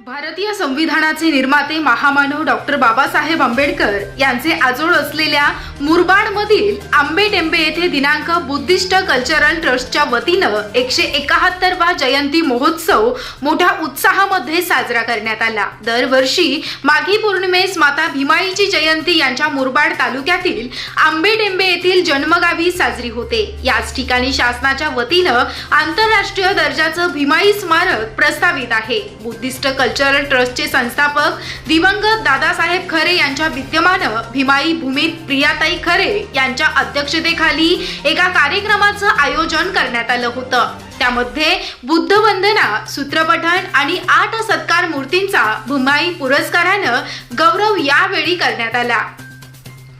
भारतीय संविधानाचे निर्माते महामानव डॉक्टर बाबासाहेब आंबेडकर यांचे आजोळ असलेल्या मुरबाडमधील आंबेडेंबे येथे दिनांक बुद्धिस्ट कल्चरल ट्रस्टच्या वतीनं एकशे एकाहत्तरवा जयंती महोत्सव मोठ्या उत्साहामध्ये साजरा करण्यात आला. दरवर्षी माघी पौर्णिमेस माता भीमाईची जयंती यांच्या मुरबाड तालुक्यातील आंबेडेंबे येथील जन्मगावी साजरी होते. याच ठिकाणी शासनाच्या वतीनं आंतरराष्ट्रीय दर्जाचं भीमाई स्मारक प्रस्तावित आहे. बुद्धिस्ट कल्चरल ट्रस्टचे संस्थापक दिवंगत दादासाहेब खरे यांच्या विद्यमानं भीमाई भूमीत प्रियाताई खरे यांच्या अध्यक्षतेखाली एका कार्यक्रमाचं आयोजन करण्यात आलं होतं. त्यामध्ये बुद्ध वंदना सूत्रपठण आणि आठ सत्कार मूर्तींचा भूमाई पुरस्कारानं गौरव यावेळी करण्यात आला.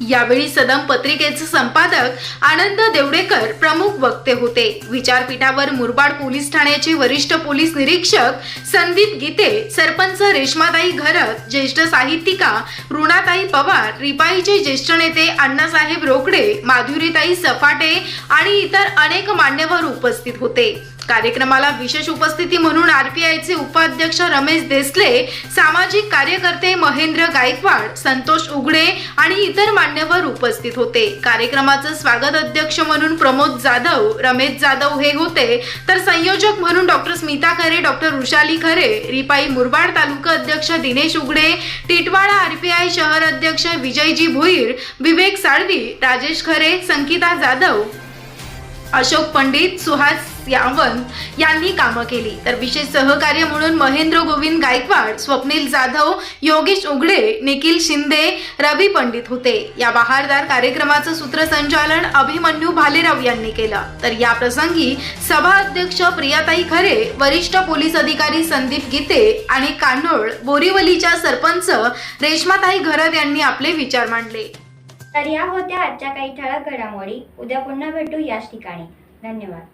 यावेळी सदम पत्रिकेचे संपादक आनंद देवडेकर प्रमुख वक्ते होते. विचारपीठावर मुरबाड पोलीस ठाण्याचे वरिष्ठ पोलीस निरीक्षक संदीप गीते सरपंच रेश्माताई घरत ज्येष्ठ साहित्यिका ऋणाताई पवार रिपाईचे ज्येष्ठ नेते अण्णासाहेब रोकडे माधुरीताई सफाटे आणि इतर अनेक मान्यवर उपस्थित होते. कार्यक्रमाला विशेष उपस्थिती म्हणून आरपीआयचे उपाध्यक्ष रमेश देसले सामाजिक कार्यकर्ते महेंद्र गायकवाड संतोष उघडे आणि इतर मान्यवर उपस्थित होते. कार्यक्रमाचं स्वागत अध्यक्ष म्हणून प्रमोद जाधव रमेश जाधव हे होते. तर संयोजक म्हणून डॉक्टर स्मिता खरे डॉक्टर वृषाली खरे रिपाई मुरबाड तालुका अध्यक्ष दिनेश उघडे टिटवाळा आरपीआय शहर अध्यक्ष विजयजी भोईर विवेक साळवी राजेश खरे संकिता जाधव अशोक पंडित सुहास यावंत यांनी कामं केली. तर विशेष सहकार्य म्हणून महेंद्र गोविंद गायकवाड स्वप्नील जाधव योगेश उघडे निखिल शिंदे रवी पंडित होते. या बहारदार कार्यक्रमाचं सूत्रसंचालन अभिमन्यू भालेराव यांनी केलं. तर या प्रसंगी सभा अध्यक्ष प्रियाताई खरे वरिष्ठ पोलीस अधिकारी संदीप गीते आणि कान्होळ बोरीवलीच्या सरपंच रेश्माताई घरत यांनी आपले विचार मांडले. तर या होत्या आजच्या काही ठळक घडामोडी. उद्या पुन्हा भेटू याच ठिकाणी. धन्यवाद.